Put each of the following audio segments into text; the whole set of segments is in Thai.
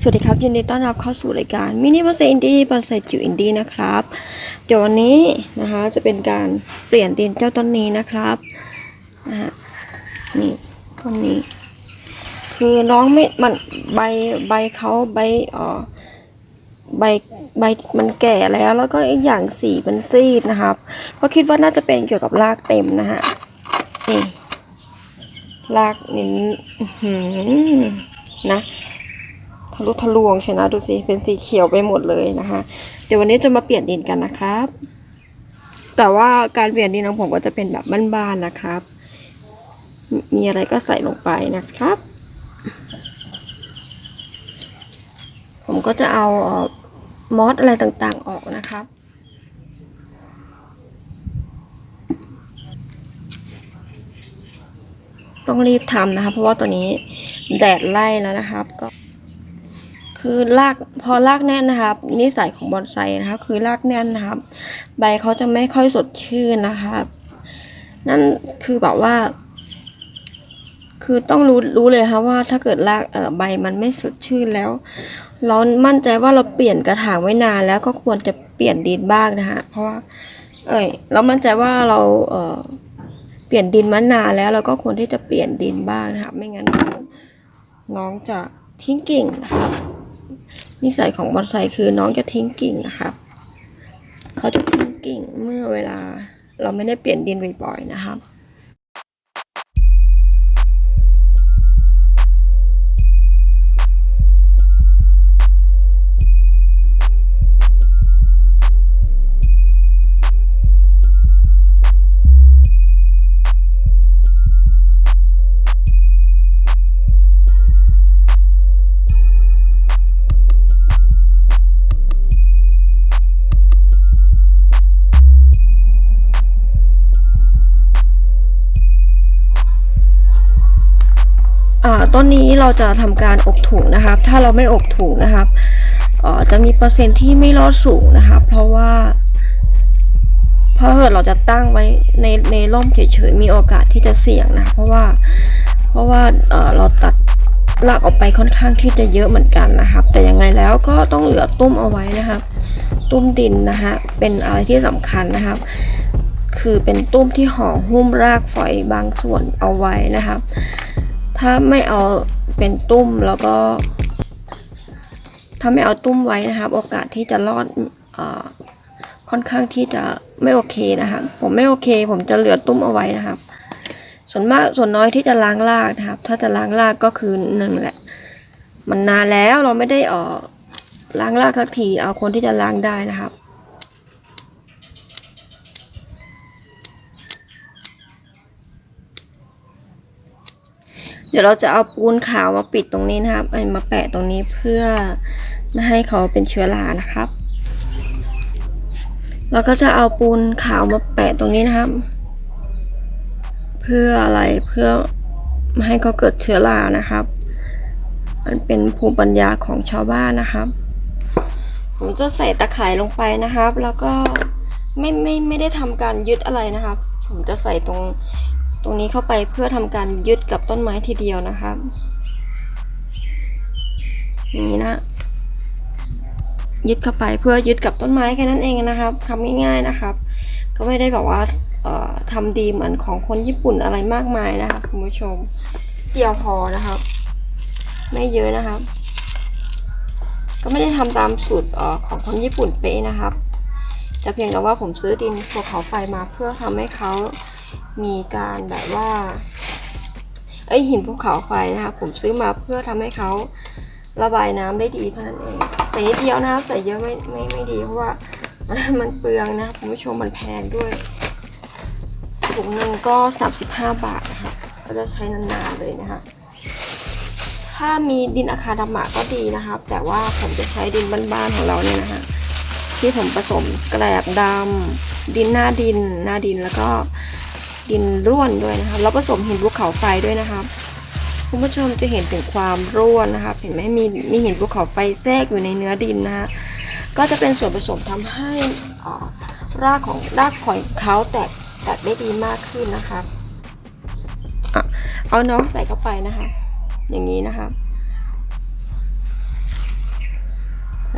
สวัสดีครับ ยินดีต้อนรับเข้าสู่รายการมินิบัสอินดี้บัสจิวอินดี้นะครับ เดี๋ยววันนี้นะคะจะเป็นการเปลี่ยนดินเจ้าต้นนี้นะครับนะฮะนี่ต้นนี้ คือน้องไม่มันใบใบเขาใบอ่อใบใบมันแก่แล้วแล้วก็อีกอย่างสีมันซีดนะครับก็คิดว่าน่าจะเป็นเกี่ยวกับรากเต็มนะฮะนี่รากนี่งนะ ทะลุทะลวงใช่นะดูสิเป็นสีเขียวไปหมดเลยนะคะ เดี๋ยววันนี้จะมาเปลี่ยนดินกันนะครับ แต่ว่าการเปลี่ยนดินของผมก็จะเป็นแบบบ้านๆนะครับ มีอะไรก็ใส่ลงไปนะครับ ผมก็จะเอามอสอะไรต่างๆออกนะครับต้องรีบทำนะคะ เพราะว่าตัวนี้แดดไล่แล้วนะครับก็ คือรากพอรากแน่นนะครับ นิสัยของบอนไซนะครับคือรากแน่นนะครับ ใบเขาจะไม่ค่อยสดชื่นนะครับ นั่นคือแบบว่า คือต้องรู้รู้เลยค่ะว่าถ้าเกิดรากเอ่อใบมันไม่สดชื่นแล้ว เรามั่นใจว่าเราเปลี่ยนกระถางไว้นานแล้วก็ควรจะเปลี่ยนดินบ้างนะฮะเพราะว่า เอ้ยเรามั่นใจว่าเราเอ่อเปลี่ยนดินมานานแล้วเราก็ควรที่จะเปลี่ยนดินบ้างนะครับไม่งั้นน้องจะทิ้งกิ่งนะครับ นิสัยของบอนไซคือน้องจะทิ้งกิ่งนะครับ เขาจะทิ้งกิ่งเมื่อเวลาเราไม่ได้เปลี่ยนดินบ่อยๆนะครับ ต้นนี้เราจะทำการอบถุงนะครับ ถ้าเราไม่อบถุงนะครับจะมีเปอร์เซ็นที่ไม่รอดสูงนะครับ เพราะว่าเพราะเกิดเราจะตั้งไว้ในในร่มเฉยๆมีโอกาสที่จะเสี่ยงนะ เพราะว่าเพราะว่าเเราตัดรากออกไปค่อนข้างที่จะเยอะเหมือนกันนะครับ แต่ยังไงแล้วก็ต้องเหลือตุ้มเอาไว้นะครับ ตุ้มดินนะคะเป็นอะไรที่สำคัญนะครับ คือเป็นตุ้มที่ห่อหุ้มรากฝอยบางส่วนเอาไว้นะครับ ถ้าไม่เอาเป็นตุ้มแล้วก็ ถ้าไม่เอาตุ้มไว้นะครับ โอกาสที่จะรอดอค่อนข้างที่จะไม่โอเคนะครับ ผมไม่โอเค ผมจะเหลือตุ้มเอาไว้นะครับ ส่วนมากส่วนน้อยที่จะล้างรากนะครับ ถ้าจะล้างรากก็คือหนึ่งแหละ มันนานแล้วเราไม่ได้เออล้างรากสักทีเอาคนที่จะล้างได้นะครับ เดี๋ยวเราจะเอาปูนขาวมาปิดตรงนี้นะครับไอ้มาแปะตรงนี้เพื่อไม่ให้เขาเป็นเชื้อรานะครับ เราก็จะเอาปูนขาวมาแปะตรงนี้นะครับ เพื่ออะไรเพื่อไม่ให้เขาเกิดเชื้อรานะครับ มันเป็นภูมิปัญญาของชาวบ้านนะครับ ผมจะใส่ตะไคร่ลงไปนะครับ แล้วก็ไม่ไม่ไม่ได้ทำการยึดอะไรนะครับ ผมจะใส่ตรง ตรงนี้เข้าไปเพื่อทำการยึดกับต้นไม้ทีเดียวนะครับอย่างนี้นะ ยึดเข้าไปเพื่อยึดกับต้นไม้แค่นั้นเองนะครับทำง่ายๆนะครับ ก็ไม่ได้แบบว่าทำดีเหมือนของคนญี่ปุ่นอะไรมากมายนะครับคุณผู้ชมเดียวพอนะครับ ไม่เยอะนะครับ ก็ไม่ได้ทำตามสูตรออของคนญี่ปุ่นเป๊ะนะครับแต่เพียงแต่ว่าผมซื้อดินภูเขาไฟมาเพื่อทำให้เขา มีการแบบว่าเอ้ยหินภูเขาไฟนะครับผมซื้อมาเพื่อทำให้เขาระบายน้ำได้ดีเท่านั้นเองใส่นิดเดียวนะครับใส่เยอะไม่ไม่ไม่ดีเพราะว่ามันเปลืองนะคะคุณผู้ชมมันแพงด้วยถุงหนึ่งก็ 35 บาทนะคะก็จะใช้นานๆเลยนะคะถ้ามีดินอาคาดำหมาก็ดีนะครับ แต่ว่าผมจะใช้ดินบ้านๆของเราเนี่ยนะฮะที่ผมผสมแกลบดำดินหน้าดินหน้าดินแล้วก็ ดินร่วนด้วยนะครับแล้วผสมหินภูเขาไฟด้วยนะครับคุณผู้ชมจะเห็นถึงความร่วนนะครับเห็นไหมมีมีหินภูเขาไฟแทรกอยู่ในเนื้อดินนะฮะก็จะเป็นส่วนผสมทำให้รากของรากของเขาแตกแตกได้ดีมากขึ้นนะครับอะเอาน้องใส่เข้าไปนะคะ อย่างนี้นะครับ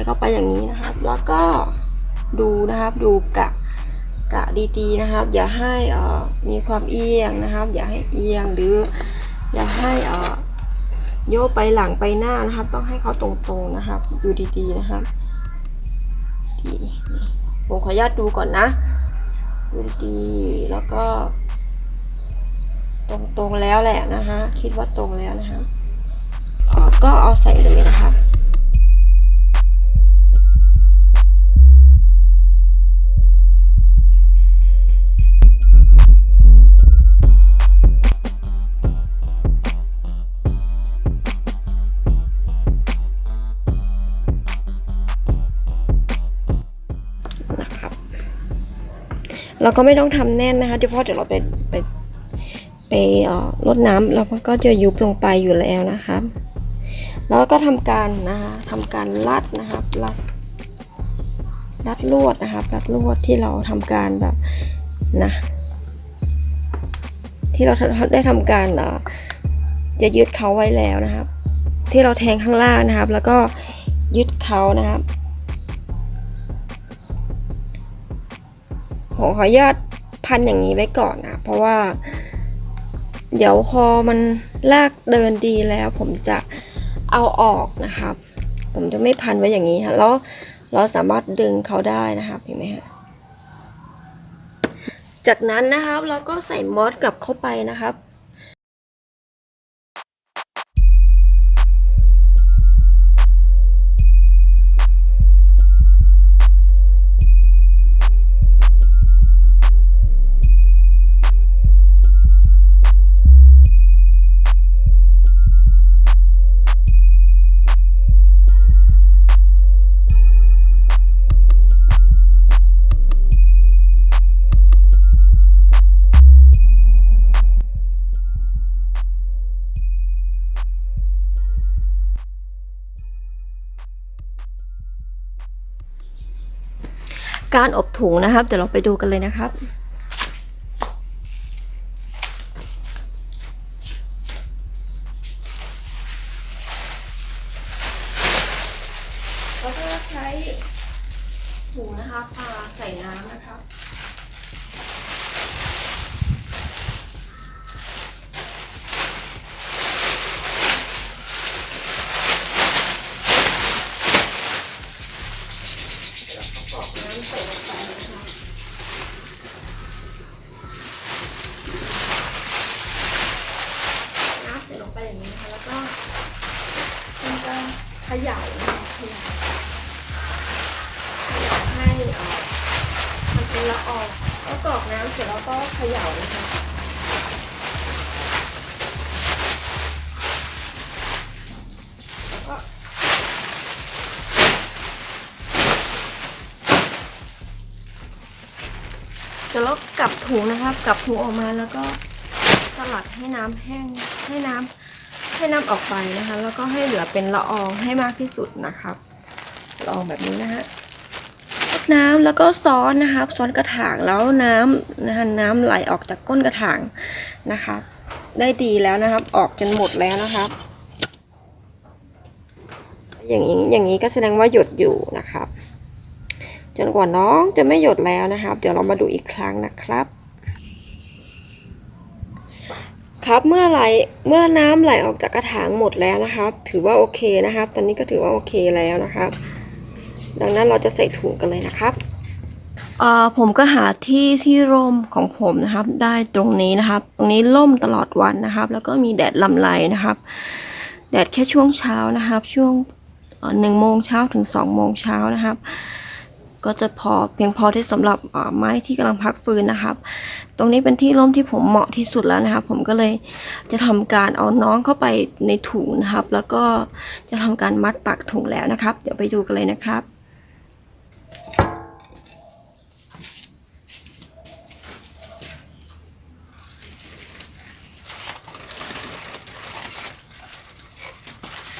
ส่เข้าไปอย่างนี้นะครับ แล้วก็ดูนะครับดูกะ กะดีๆนะครับ อย่าให้เอ่อมีความเอียงนะครับ อย่าให้เอียงหรือ อย่าให้เอ่อโยกไปหลังไปหน้านะครับ ต้องให้เขาตรงๆนะครับ ดูดีๆนะครับดีนี่ผมขออนุญาตดูก่อนนะ ดูดีๆแล้วก็ ตรงๆแล้วแหละนะคะคิดว่าตรงแล้วนะคะเอ่อก็เอาใส่เลยนะคะ เราก็ไม่ต้องทำแน่นนะคะเดี๋ยวพราะเดี๋ยวเราไปไปไปเอ่อลดน้ำแล้วมันก็จะยุบลงไปอยู่แล้วนะครับแล้วก็ทำการนะคะทำการรัดนะครับรัดรัดลวดนะครับรัดลวดที่เราทำการแบบนะที่เราได้ทำการเอ่อจะยึดเขาไว้แล้วนะครับ ที่เราแทงข้างล่างนะครับ แล้วก็ยึดเขานะครับ ผมขออนุญาตพันอย่างนี้ไว้ก่อนนะเพราะว่า เดี๋ยวคอมันลากเดินดีแล้ว ผมจะเอาออกนะครับ ผมจะไม่พันไว้อย่างนี้ค่ะแล้วเราสามารถดึงเขาได้นะครับเห็นไหมฮะจากนั้นนะครับเราก็ใส่มอสกลับเข้าไปนะครับ การอบถุงนะครับ เดี๋ยวเราไปดูกันเลยนะครับแล้วก็ใช้ถุงนะคะปาใส่น้ำนะครับ อย่างนี้นะคะแล้วก็ทำการเขย่านะคะเขย่าเขย่าให้อ่อมันเป็นละอองแล้วกรอกน้ำเสร็จแล้วก็เขย่านะคะแล้วก็เดี๋ยวเรากลับถุงนะครับกลับถุงออกมาแล้วก็สลัดให้น้ำแห้งให้น้ำ ให้น้ำออกไปนะคะ แล้วก็ให้เหลือเป็นละอองให้มากที่สุดนะครับละอองแบบนี้นะฮะน้ำแล้วก็ซ้อนนะครับซ้อนกระถางแล้วน้ำนะคะน้ำไหลออกจากก้นกระถางนะคะ ได้ดีแล้วนะครับ ออกจนหมดแล้วนะครับ อย่างนี้อย่างนี้ก็แสดงว่าหยดอยู่นะครับ จนกว่าน้องจะไม่หยดแล้วนะครับ เดี๋ยวเรามาดูอีกครั้งนะครับ ครับ เมื่อไหลเมื่อน้ำไหลออกจากกระถางหมดแล้วนะครับ ถือว่าโอเคนะครับ ตอนนี้ก็ถือว่าโอเคแล้วนะครับ ดังนั้นเราจะใส่ถุงกันเลยนะครับเออผมก็หาที่ที่ร่มของผมนะครับ ได้ตรงนี้นะครับ ตรงนี้ร่มตลอดวันนะครับ แล้วก็มีแดดลำไรนะครับ แดดแค่ช่วงเช้านะครับ ช่วงหนึ่งโมงเช้าถึงสองโมงเช้านะครับ ก็จะพอเพียงพอที่สำหรับไม้ที่กำลังพักฟื้นนะครับ ตรงนี้เป็นที่ร่มที่ผมเหมาะที่สุดแล้วนะครับ ผมก็เลยจะทำการเอาน้องเข้าไปในถุงนะครับ แล้วก็จะทำการมัดปากถุงแล้วนะครับ เดี๋ยวไปดูกันเลยนะครับ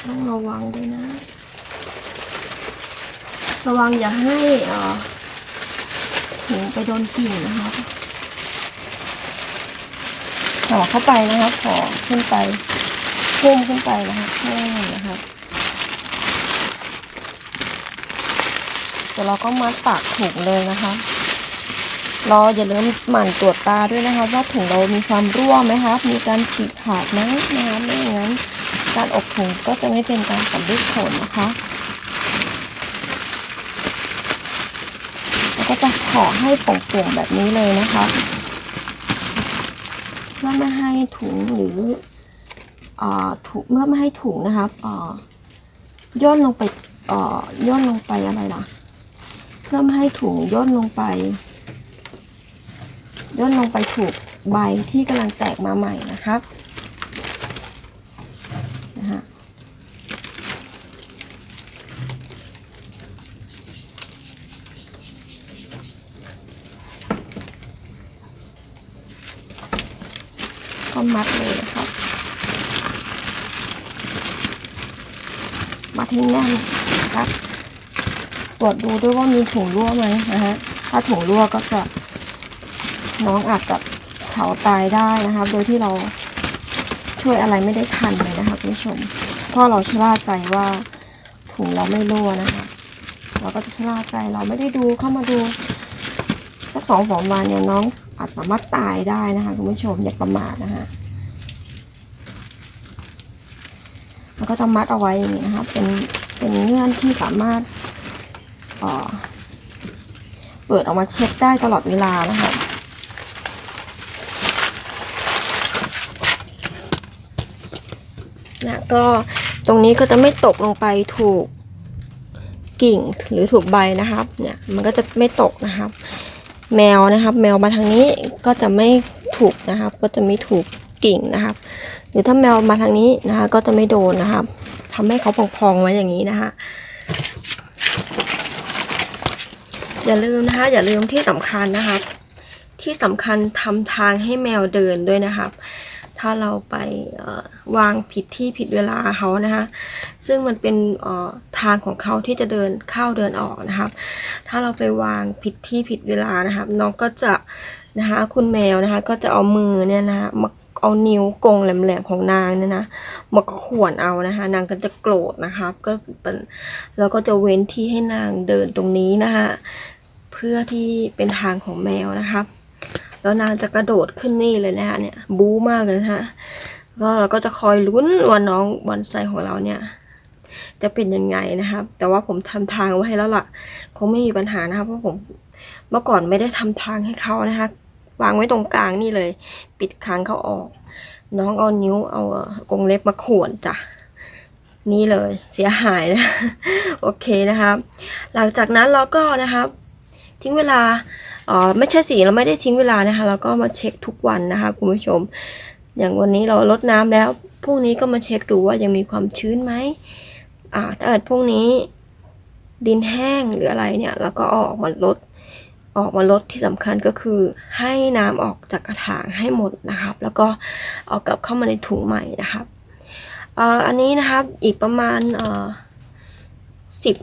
ต้องระวังด้วยนะ ระวังอย่าให้อ่อถุงไปโดนกิ่งนะครับห่อเข้าไปนะครับห่อขึ้นไปพุ่มขึ้นไปนะครับแห้นะครับดี๋ยวเราก็มัดปากถุงเลยนะคะเราอย่าลืมหมั่นตรวจตาด้วยนะคะ ว่าถุงเรามีความรั่วไหมครับมีการฉีกขาดไหมนะคะไม่อย่างนั้นการอบถุงก็จะไม่เป็นการสำเร็จผลนะคะแล้ว ก็จะขอให้โปร่งๆแบบนี้เลยนะคะเพื่อไม่ให้ถุงหรือเอ่อถุงเมื่อไม่ให้ถุงนะครับเอ่ย่นลงไปเอ่ย่นลงไปอะไรล่ะ เพื่อไม่ให้ถุงย่นลงไป ย่นลงไปถูกใบที่กำลังแตกมาใหม่นะครับนะฮะก็มัดเลยนะครับ มัดให้แน่ นะครับตรวจดูด้วยว่ามีถุงรั่วไหมนะฮะ ถ้าถุงรั่วก็จะน้องอาจจะเฉาตายได้นะครับโดยที่เราช่วยอะไรไม่ได้ทันเลยนะคะคุณผู้ชมเพราะเราชะล่าใจว่าถุงเราไม่รั่วนะคะ เราก็จะชะล่าใจเราไม่ได้ดูเข้ามาดูสักสองสามวันเนี่ยน้องอาจสามารถตายได้นะคะคุณผู้ชมอย่าประมาทนะคะแล้วก็จะมัดเอาไว้อย่างนี้นะคะเป็น เป็นเงื่อนที่สามารถเปิดออกมาเช็คได้ตลอดเวลานะคะนะก็ตรงนี้ก็จะไม่ตกลงไปถูกกิ่งหรือถูกใบนะครับ เนี่ยมันก็จะไม่ตกนะครับ แมวนะครับ แมวมาทางนี้ก็จะไม่ถูกนะครับ ก็จะไม่ถูกกิ่งนะครับ หรือถ้าแมวมาทางนี้นะคะ ก็จะไม่โดนนะครับ ทำให้เขาพองๆไว้อย่างนี้นะคะ อย่าลืมนะคะ อย่าลืมที่สำคัญนะครับที่สำคัญทำทางให้แมวเดินด้วยนะครับ ถ้าเราไปวางผิดที่ผิดเวลาเขานะคะซึ่งมันเป็นทางของเขาที่จะเดินเข้าเดินออกนะครับ ถ้าเราไปวางผิดที่ผิดเวลานะครับ น้องก็จะนะคะคุณแมวนะคะก็จะเอามือเนี่ยนะคะมา เอานิ้วกงแหลมๆของนางเนี่ยนะมาข่วนเอานะคะ นางก็จะโกรธนะครับก็เป็นแล้วก็จะเว้นที่ให้นางเดินตรงนี้นะคะเพื่อที่เป็นทางของแมวนะครับ แล้วนางจะกระโดดขึ้นนี่เลยนะคะเนี่ยบู๊มากเลยนะคะก็เราก็จะคอยลุ้นว่าน้องบอนไซของเราเนี่ย จะเป็นยังไงนะครับ แต่ว่าผมทำทางไว้ให้แล้วล่ะ คงไม่มีปัญหานะครับเพราะผมเมื่อก่อนไม่ได้ทำทางให้เขานะคะ วางไว้ตรงกลางนี่เลย ปิดค้างเขาออก น้องเอานิ้วเอากรงเล็บมาข่วนจ้ะนี่เลยเสียหายนะโอเคนะครับ หลังจากนั้นเราก็นะครับ ทิ้งเวลาเอ่อไม่ใช่สิเราไม่ได้ทิ้งเวลานะคะ เราก็มาเช็คทุกวันนะคะคุณผู้ชม อย่างวันนี้เราลดน้ำแล้วพรุ่งนี้ก็มาเช็คดูว่ายังมีความชื้นไหมอ่าถ้าเกิดพรุ่งนี้ดินแห้งหรืออะไรเนี่ยเราก็อออกมาลด ออกมาลดที่สำคัญก็คือให้น้ำออกจากกระถางให้หมดนะครับ แล้วก็เอากลับเข้ามาในถุงใหม่นะครับเอ่ออันนี้นะครับอีกประมาณเอ่อสิบ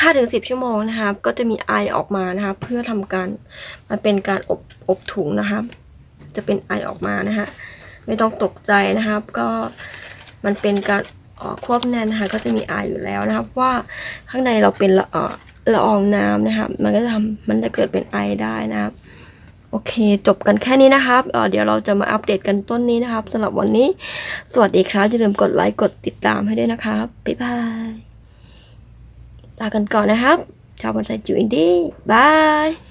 ห้าถึงสิบชั่วโมงนะครับ ก็จะมีไอออกมานะครับ เพื่อทำการมันเป็นการอบอบถุงนะครับ จะเป็นไอออกมานะฮะไม่ต้องตกใจนะครับ ก็มันเป็นการเอ่อควบแน่นนะคะก็จะมีไออยู่แล้วนะครับ ว่าข้างในเราเป็น ละอ่องน้ำนะครับ มันก็จะทำมันจะเกิดเป็นไอได้นะครับ โอเค จบกันแค่นี้นะครับเเดี๋ยวเราจะมาอัปเดตกันต้นนี้นะครับสำหรับวันนี้ สวัสดีครับ อย่าลืมกดไลค์ กดติดตามให้ด้วยนะครับ บ๊ายบาย ลากันก่อนนะครับ ชาวบอนไซจิวอินดี้บาย